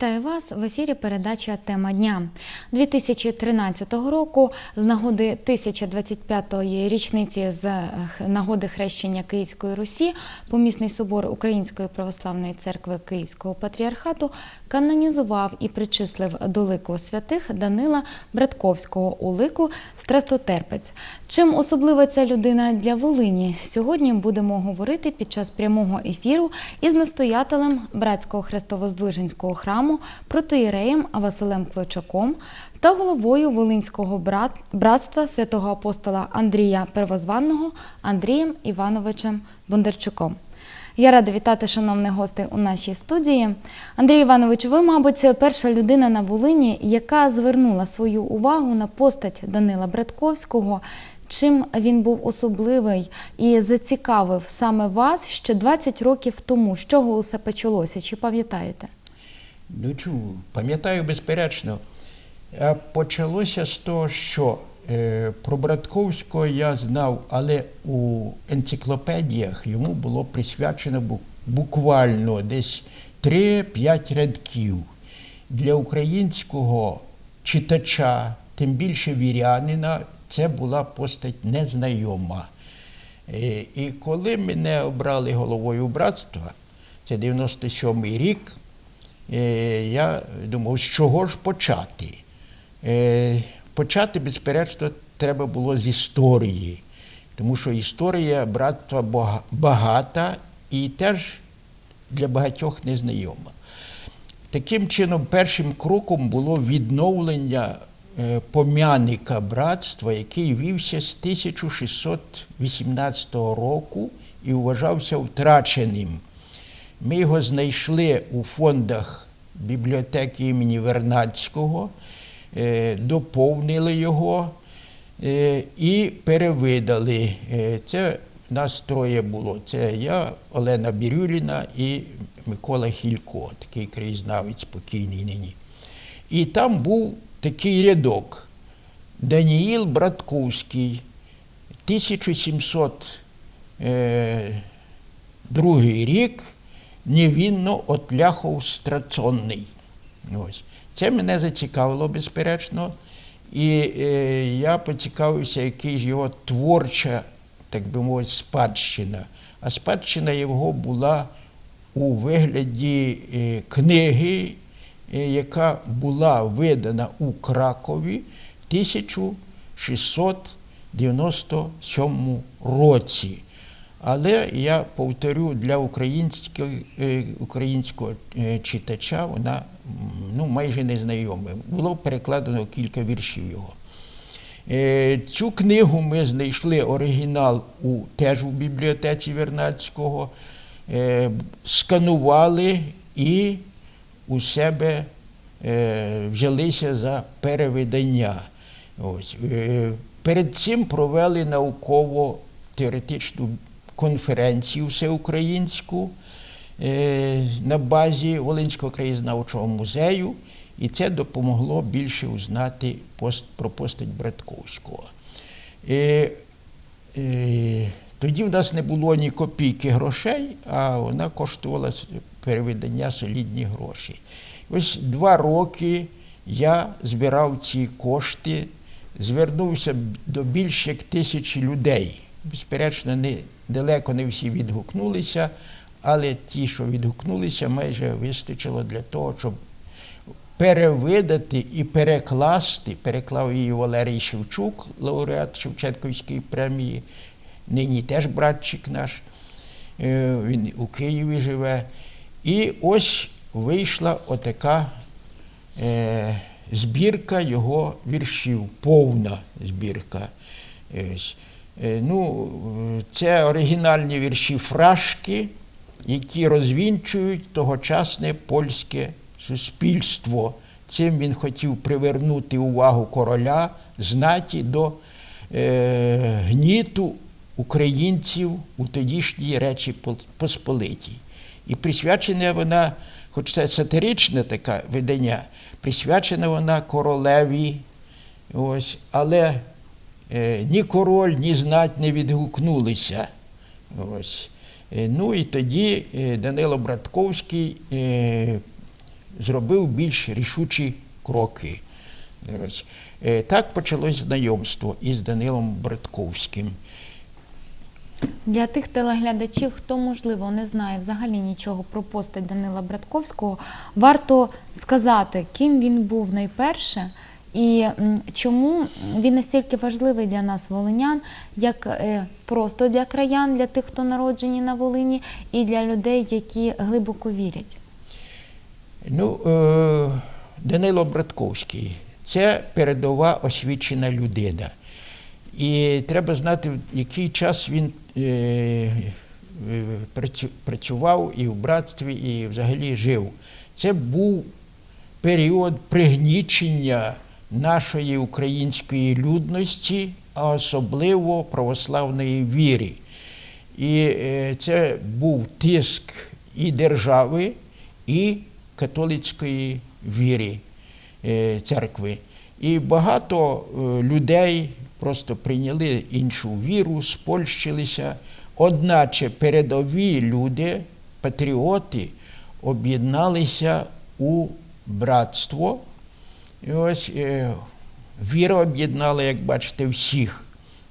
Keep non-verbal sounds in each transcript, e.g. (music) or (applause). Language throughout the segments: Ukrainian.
Вітаю вас в ефірі. Передача Тема дня 2013 року. З нагоди 1025-ї річниці з е, нагоди хрещення Київської Русі, помісний собор Української православної церкви Київського патріархату канонізував і причислив до лику святих Данила Братковського у лику Страстотерпець. Чим особлива ця людина для Волині? Сьогодні будемо говорити під час прямого ефіру із настоятелем братського хрестовоздвиженського храму, протиєреєм Василем Клочаком та головою Волинського брат... братства святого апостола Андрія Первозванного Андрієм Івановичем Бондарчуком. Я рада вітати шановних гостей у нашій студії. Андрій Іванович, ви, мабуть, перша людина на Волині, яка звернула свою увагу на постать Данила Братковського. Чим він був особливий і зацікавив саме вас ще 20 років тому? З чого усе почалося? Чи пам'ятаєте? Ну чому? Пам'ятаю, безперечно. Почалося з того, що е, про Братковського я знав, але у енциклопедіях йому було присвячено буквально десь 3-5 рядків. Для українського читача, тим більше вірянина, це була постать незнайома. Е, І коли мене обрали головою братства, це 97-й рік, я думав, з чого ж почати? Е, Почати, безперечно, треба було з історії, тому що історія братства багата і теж для багатьох незнайома. Таким чином, першим кроком було відновлення е, пом'яника братства, який вівся з 1618 року і вважався втраченим. Ми його знайшли у фондах бібліотеки імені Вернадського, е, доповнили його е, і перевидали. Е, Це нас троє було. Це я, Олена Бірюліна і Микола Хілько, такий краєзнавець спокійний нині. І там був такий рядок. Даніїл Братковський, 1702 рік, невінно отляхов страцонний. Ось. Це мене зацікавило, безперечно. І е, я поцікавився, який ж його творча, так би мовити, спадщина. А спадщина його була у вигляді е, книги, е, яка була видана у Кракові в 1697 році. Але я повторю, для українського, е, українського е, читача вона ну, майже незнайома. Було перекладено кілька віршів його. Е, Цю книгу ми знайшли оригінал у, теж у бібліотеці Вернадського, сканували і у себе взялися за перевидання. Ось. Перед цим провели науково-теоретичну конференцію всеукраїнську е, на базі Волинського краєзнавчого музею, і це допомогло більше узнати пост, про постать Братковського. Е, е, тоді в нас не було ні копійки грошей, а вона коштувала переведення солідні гроші. Ось два роки я збирав ці кошти, звернувся до більш як тисячі людей. Безперечно, не, далеко не всі відгукнулися, але ті, що відгукнулися, майже вистачило для того, щоб перевидати і перекласти, переклав її Валерій Шевчук, лауреат Шевченківської премії, нині теж братчик наш, е, він у Києві живе. І ось вийшла отака е, збірка його віршів, повна збірка. Е, Ну, е, це оригінальні вірші фрашки, які розвінчують тогочасне польське суспільство. Цим він хотів привернути увагу короля, знаті до е, гніту українців у тодішній Речі Пол- Посполитій. І присвячена вона, хоч це сатиричне таке видання, присвячена вона королеві. Ось, але ні король, ні знать не відгукнулися. Ось. Е, ну і тоді е, Данило Братковський е, зробив більш рішучі кроки. Ось. Е, Так почалось знайомство із Данилом Братковським. Для тих телеглядачів, хто можливо не знає взагалі нічого про постать Данила Братковського, варто сказати, ким він був найперше і чому він настільки важливий для нас, волинян, як е, просто для краян, для тих, хто народжені на Волині, і для людей, які глибоко вірять. Ну, е, Данило Братковський це передова освічена людина. І треба знати, в який час він е, працю- працював і в братстві, і взагалі жив. Це був період пригнічення нашої української людності, а особливо православної віри. І е, це був тиск і держави, і католицької віри е, церкви. І багато е, людей просто прийняли іншу віру, спольщилися. Одначе передові люди, патріоти, об'єдналися у братство. І ось е, віра об'єднала, як бачите, всіх.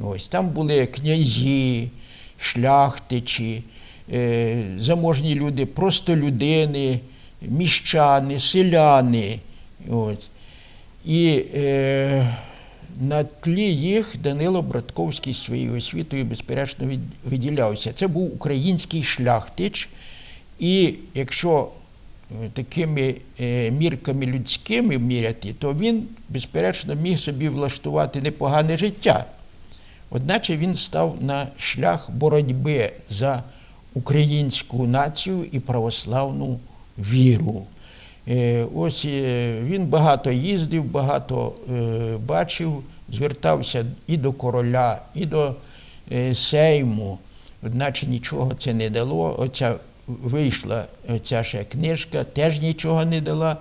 Ось там були князі, шляхтичі, е, заможні люди, просто людини, міщани, селяни. Ось. І е, на тлі їх Данило Братковський своєю освітою безперечно від- виділявся. Це був український шляхтич, і якщо такими е, мірками людськими міряти, то він, безперечно, міг собі влаштувати непогане життя. Одначе він став на шлях боротьби за українську націю і православну віру. Е, Ось е, він багато їздив, багато е, бачив, звертався і до короля, і до е, Сейму. Одначе нічого це не дало. Оця вийшла ця ще книжка, теж нічого не дала.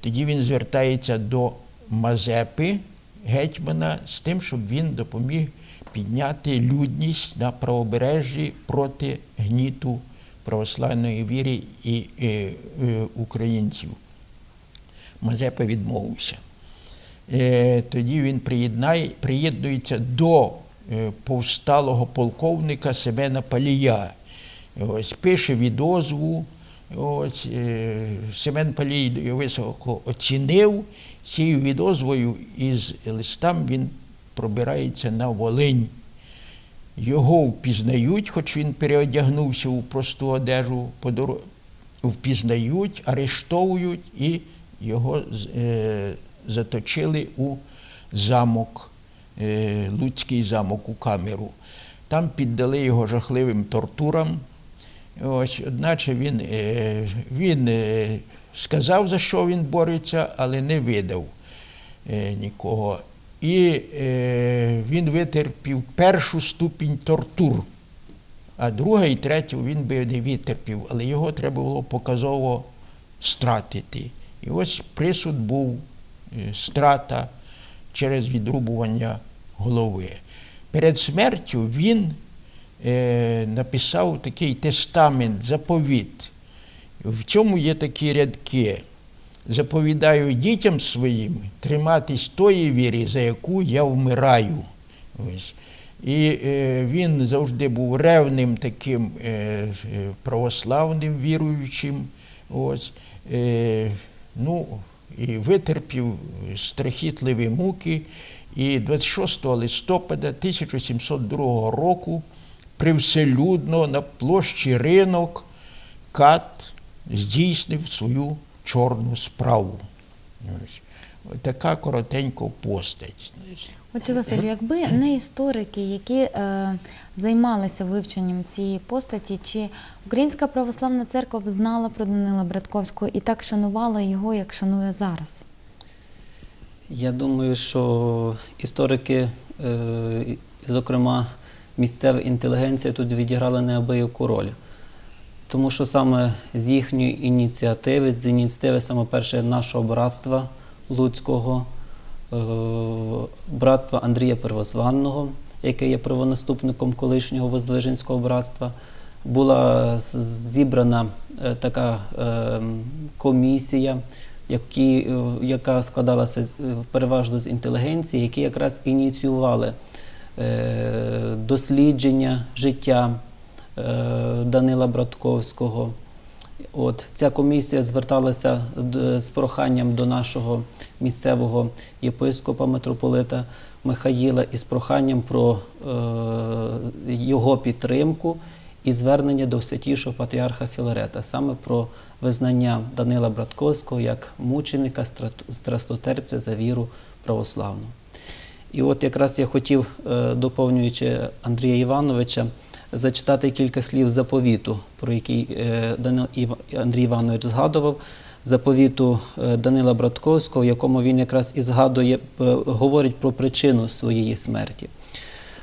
Тоді він звертається до Мазепи, гетьмана, з тим, щоб він допоміг підняти людність на правобережжі проти гніту православної віри і е, е, українців. Мазепа відмовився. Е, тоді він приєднає, приєднується до е, повсталого полковника Семена Палія. Ось, пише відозву. Ось, е, Семен Палій високо оцінив. Цією відозвою із листам він пробирається на Волинь. Його впізнають, хоч він переодягнувся у просту одежу, впізнають, арештовують і його е, заточили у замок, е, Луцький замок у камеру. Там піддали його жахливим тортурам. Ось, одначе він, е, він е, сказав, за що він бореться, але не видав е, нікого. І він витерпів першу ступінь тортур, а друга і третю він би не витерпів, але його треба було показово стратити. І ось присуд був страта через відрубування голови. Перед смертю він написав такий тестамент, заповіт. В цьому є такі рядки. Заповідаю дітям своїм триматись тої віри, за яку я вмираю. Ось. І е, він завжди був ревним таким е, е, православним віруючим. Ось. Е, ну, і витерпів страхітливі муки. І 26 листопада 1702 року привселюдно на площі ринок Кат здійснив свою чорну справу. Ось. Така коротенька постать. Отже, Василю, якби не історики, які е, займалися вивченням цієї постаті, чи Українська православна церква б знала про Данила Братковського і так шанувала його, як шанує зараз? Я думаю, що історики, е, зокрема місцева інтелігенція, тут відіграла неабияку роль. Тому що саме з їхньої ініціативи, з ініціативи саме перше нашого братства Луцького, е, братства Андрія Первозванного, яке є правонаступником колишнього Воздвиженського братства, була зібрана е, така е, комісія, яка складалася переважно з інтелігенції, які якраз ініціювали дослідження життя е, Данила Братковського. От ця комісія зверталася з проханням до нашого місцевого єпископа митрополита Михаїла із проханням про е, його підтримку і звернення до святішого патріарха Філарета, саме про визнання Данила Братковського як мученика страстотерпця за віру православну. І от якраз я хотів, е, доповнюючи Андрія Івановича, зачитати кілька слів заповіту, про який е, Андрій Іванович згадував. Заповіту е, Данила Братковського, в якому він якраз і згадує, говорить про причину своєї смерті.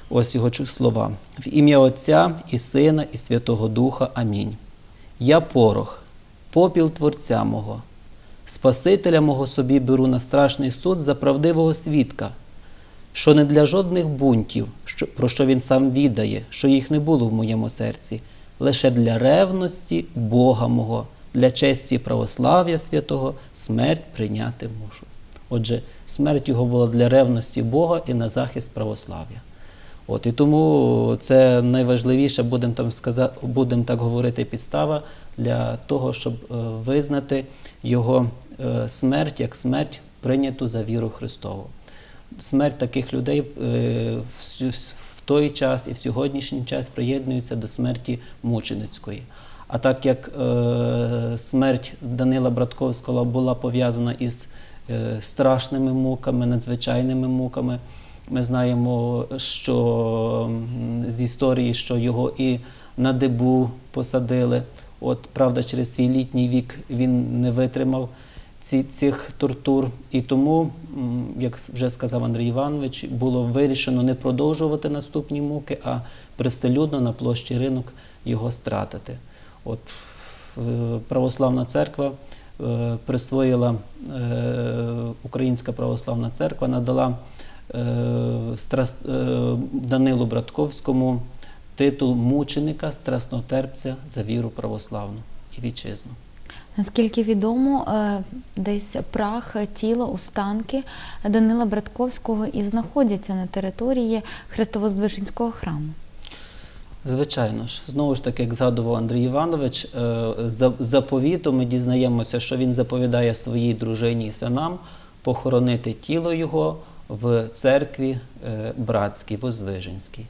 Ось його слова. В ім'я Отця і Сина, і Святого Духа. Амінь. Я порох, попіл Творця мого, Спасителя мого собі беру на страшний суд за правдивого свідка, що не для жодних бунтів, про що він сам відає, що їх не було в моєму серці, лише для ревності Бога мого, для честі православ'я святого, смерть прийняти мушу. Отже, смерть його була для ревності Бога і на захист православ'я. От, і тому це найважливіше, будемо там сказати, будемо так говорити, підстава для того, щоб е, визнати його е, смерть як смерть, прийняту за віру Христову. Смерть таких людей е, в, той час і в сьогоднішній час приєднується до смерті мученицької. А так як е, смерть Данила Братковського була пов'язана із е, страшними муками, надзвичайними муками, ми знаємо, що з історії, що його і на дебу посадили. От, правда, через свій літній вік він не витримав ці, цих тортур. І тому, як вже сказав Андрій Іванович, було вирішено не продовжувати наступні муки, а привселюдно на площі ринок його стратити. От е, православна церква е, присвоїла е, Українська православна церква, надала Данилу Братковському титул мученика, страснотерпця за віру православну і вітчизну. Наскільки відомо, е, десь прах, тіло, останки Данила Братковського і знаходяться на території Христовоздвиженського храму. Звичайно ж, знову ж таки, як згадував Андрій Іванович, е, за заповітом ми дізнаємося, що він заповідає своїй дружині і синам похоронити тіло його в церкві е, братській, Возвиженській.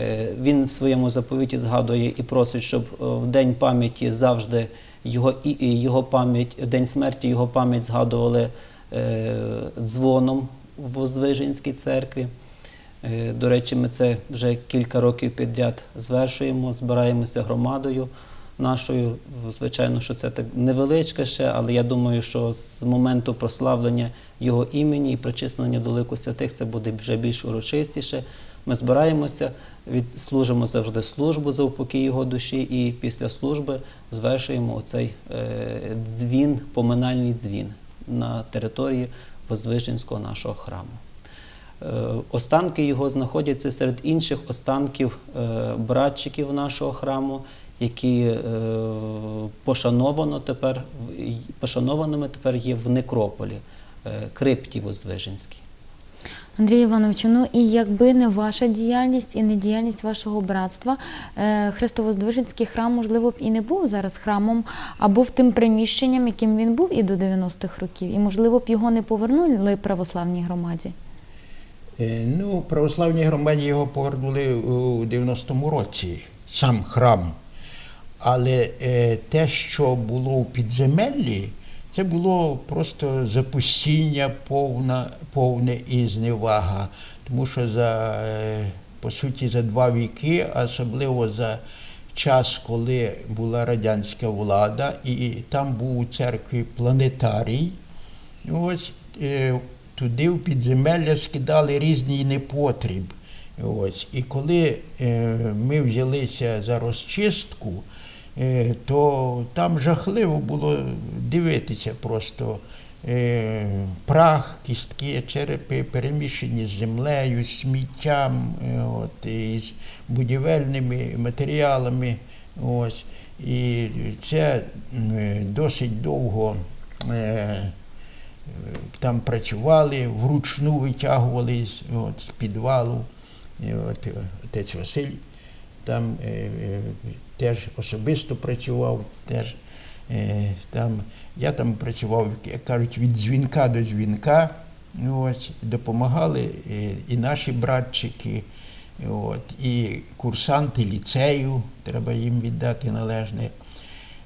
Е, Він в своєму заповіті згадує і просить, щоб в день пам'яті завжди його, його пам'ять, день смерті його пам'ять згадували е, дзвоном в Возвиженській церкві. Е, До речі, ми це вже кілька років підряд звершуємо, збираємося громадою нашою. Звичайно, що це так невеличке ще, але я думаю, що з моменту прославлення його імені і причислення до лику святих це буде вже більш урочистіше. Ми збираємося, відслужимо завжди службу за упокій його душі, і після служби звершуємо оцей е, дзвін, поминальний дзвін на території Возвишенського нашого храму. Е, Останки його знаходяться серед інших останків е, братчиків нашого храму, які пошанованими тепер є в некрополі, крипті Возвиженській. Андрій Івановичу, ну і якби не ваша діяльність і не діяльність вашого братства, е, Христовоздвиженський храм, можливо, б і не був зараз храмом, а був тим приміщенням, яким він був і до 90-х років. І, можливо, б його не повернули православній громаді. Е, Ну, православній громаді його повернули у 90-му році, сам храм. Але е, те, що було у підземеллі, це було просто запустіння повна, повне і зневага. Тому що за, е, по суті, за два віки, особливо за час, коли була радянська влада, і там був у церкві планетарій. Ось е, туди в підземелля скидали різний непотріб. Ось. І коли е, ми взялися за розчистку, то там жахливо було дивитися просто. Е, прах, кістки, черепи перемішані з землею, сміттям, е, от, і з будівельними матеріалами. Ось. І це е, досить довго е, там працювали, вручну витягували от, з підвалу. От, е, отець Василь там е, е, теж особисто працював, теж, е, там, я там працював, як кажуть, від дзвінка до дзвінка. Ось, допомагали е, і наші братчики, от, і курсанти ліцею, треба їм віддати належне.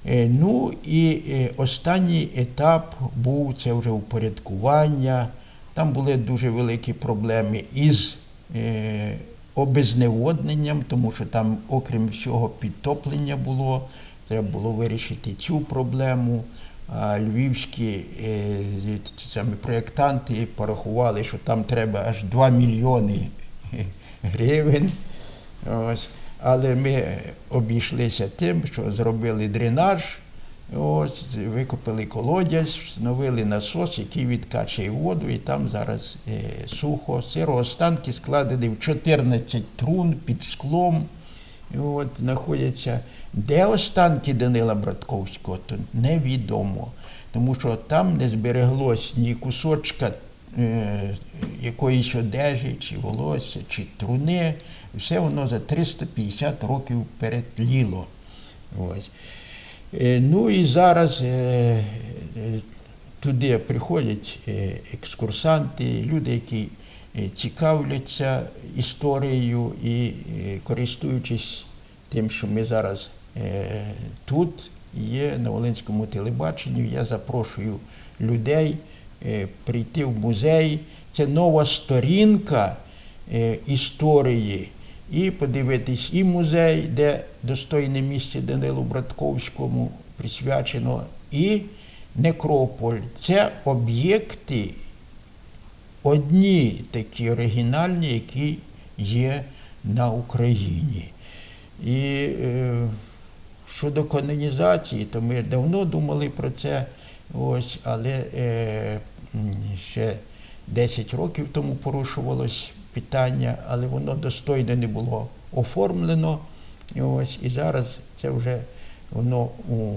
Е, Ну і останній етап був це вже упорядкування. Там були дуже великі проблеми із обезневодненням, тому що там, окрім всього, підтоплення було. Треба було вирішити цю проблему. Львівські е, самі проєктанти порахували, що там треба аж 2 мільйони (laughs) гривень. Ось. Але ми обійшлися тим, що зробили дренаж, ось, викопали колодязь, встановили насос, який відкачує воду, і там зараз е, сухо. Сироостанки складені в 14 трун під склом. І от знаходяться. Де останки Данила Братковського, то невідомо. Тому що там не збереглось ні кусочка е, якоїсь одежі, чи волосся, чи труни. Все воно за 350 років перетліло. Ось. Е, ну і зараз е, е, туди приходять екскурсанти, люди, які цікавляться історією і користуючись тим, що ми зараз тут є на Волинському телебаченні, я запрошую людей прийти в музей. Це нова сторінка історії. І подивитись і музей, де достойне місце Данилу Братковському присвячено, і некрополь. Це об'єкти одні такі оригінальні, які є на Україні. І е, щодо канонізації, то ми давно думали про це, ось, але е, ще 10 років тому порушувалось питання, але воно достойно не було оформлено. І, ось, і зараз це вже воно у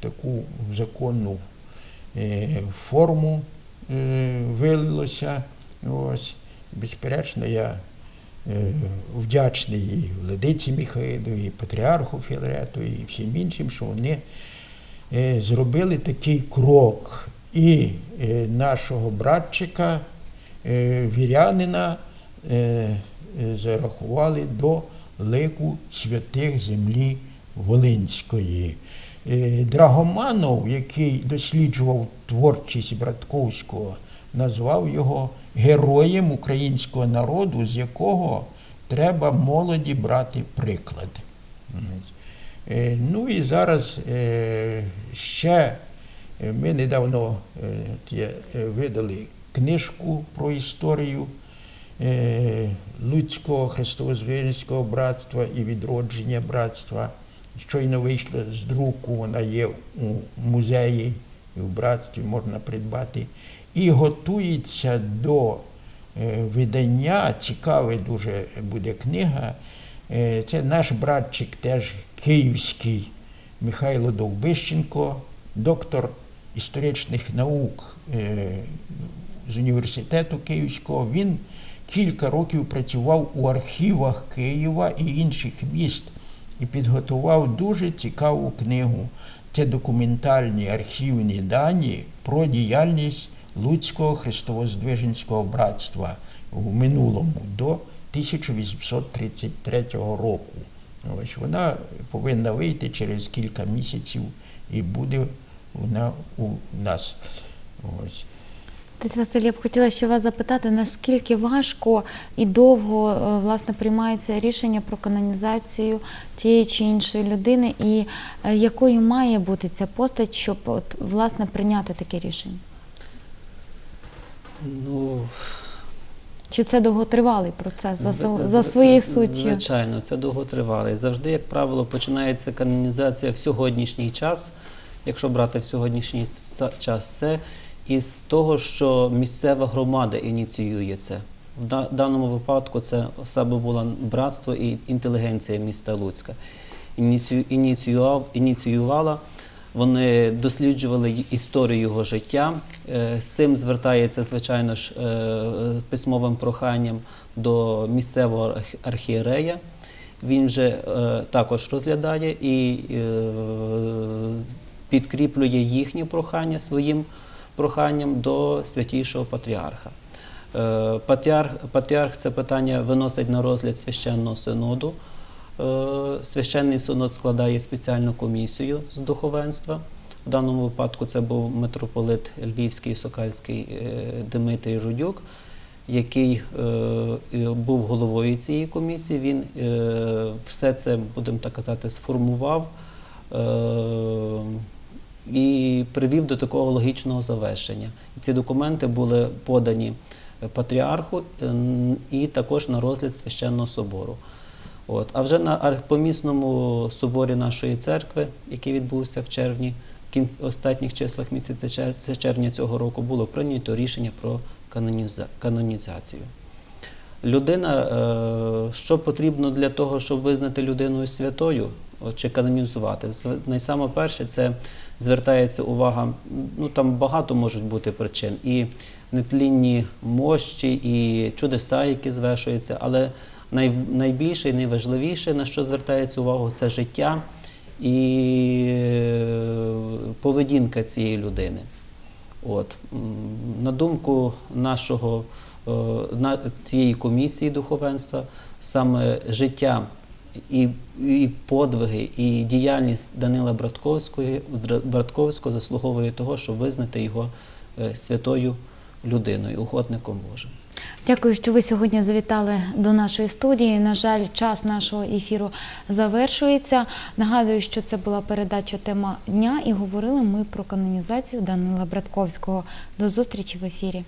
таку законну е, форму е, вилилося. Ось. Безперечно, я е, вдячний і владиці Михаїду, і патріарху Філарету, і всім іншим, що вони зробили такий крок. І нашого братчика, вірянина, зарахували до лику святих землі Волинської. Е, Драгоманов, який досліджував творчість Братковського, назвав його героєм українського народу, з якого треба молоді брати приклад. Е, Ну і зараз е, ще е, ми недавно е, е, видали книжку про історію е, Луцького христовозвірницького братства і відродження братства. Щойно вийшла з друку, вона є у музеї і в братстві можна придбати. І готується до е, видання, цікава дуже буде книга. Е, Це наш братчик теж київський Михайло Довбищенко, доктор історичних наук е, з університету Київського. Він кілька років працював у архівах Києва і інших міст і підготував дуже цікаву книгу. Це документальні архівні дані про діяльність Луцького христовоздвиженського братства в минулому до 1833 року. Ось вона повинна вийти через кілька місяців і буде вона у нас. Ось. Отець Василь, я б хотіла ще вас запитати, наскільки важко і довго е, власне приймається рішення про канонізацію тієї чи іншої людини, і е, якою має бути ця постать, щоб от, власне прийняти таке рішення? Ну, Чи це довготривалий процес за, З- сво- за своєю суттю? Звичайно, це довготривалий. Завжди, як правило, починається канонізація в сьогоднішній час. Якщо брати в сьогоднішній час, це із того, що місцева громада ініціює це. В даному випадку це саме було братство і інтелігенція міста Луцька. ініцію- ініціював, ініціювала. Вони досліджували історію його життя. Е, З цим звертається, звичайно ж, е, письмовим проханням до місцевого арх- архієрея. Він вже е, також розглядає і підкріплює їхні прохання своїм проханням до святійшого патріарха. Е, Патріарх, патріарх це питання виносить на розгляд священного синоду. Е, Священний синод складає спеціальну комісію з духовенства. В даному випадку це був митрополит Львівський і Сокальський е, Дмитрій Рудюк, який був головою цієї комісії. Він все це, будемо так казати, сформував і привів до такого логічного завершення. Ці документи були подані патріарху е, і також на розгляд священного собору. От. А вже на архипомісному соборі нашої церкви, який відбувся в червні, в останніх числах місяця червня цього року, було прийнято рішення про канонізацію. Людина, е, що потрібно для того, щоб визнати людиною святою чи канонізувати? Найсаме перше, це звертається увага, ну там багато можуть бути причин, і нетлінні мощі, і чудеса, які звершуються, але найбільше і найважливіше, на що звертається увагу, це життя і е, поведінка цієї людини. От. На думку нашого е, цієї комісії духовенства, саме життя і, і подвиги, і діяльність Данила Братковського, заслуговує того, щоб визнати його е, святою людиною, угодником Божим. Дякую, що ви сьогодні завітали до нашої студії. На жаль, час нашого ефіру завершується. Нагадую, що це була передача тема дня, і говорили ми про канонізацію Данила Братковського. До зустрічі в ефірі.